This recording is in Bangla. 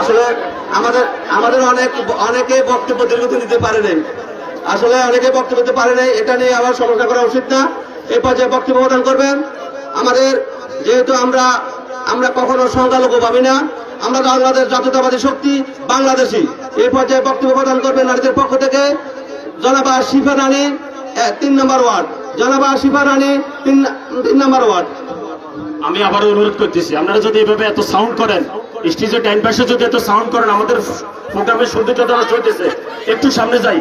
আসলে আমাদের আমাদের অনেক অনেকে বক্তব্য দীর্ঘত নিতে পারে নাই। আসলে অনেকে বক্তব্য দিতে পারে নাই, এটা নিয়ে আবার সমস্যা করা উচিত না। এই পর্যায়ে বক্তব্য প্রদান করবেন। আমাদের যেহেতু আমরা আমরা কখনো সংখ্যালঘু ভাবি না। আমরা বাংলাদেশ জাতীয়তাবাদী শক্তি বাংলাদেশি। এই পর্যায়ে বক্তব্য প্রদান করবেন নারীদের পক্ষ থেকে জনাবা শিফা রানী তিন নম্বর ওয়ার্ড। জনাবা শিফা রানী, তিন তিন নম্বর ওয়ার্ড। আমি আবার অনুরোধ করতেছি, আপনারা যদি এভাবে এত সাউন্ড করেন স্টেজের ডাইন পাশে যদি এত সাউন্ড করেন, আমাদের প্রোগ্রামের সৌন্দর্যতা নষ্ট একটু সামনে যাই।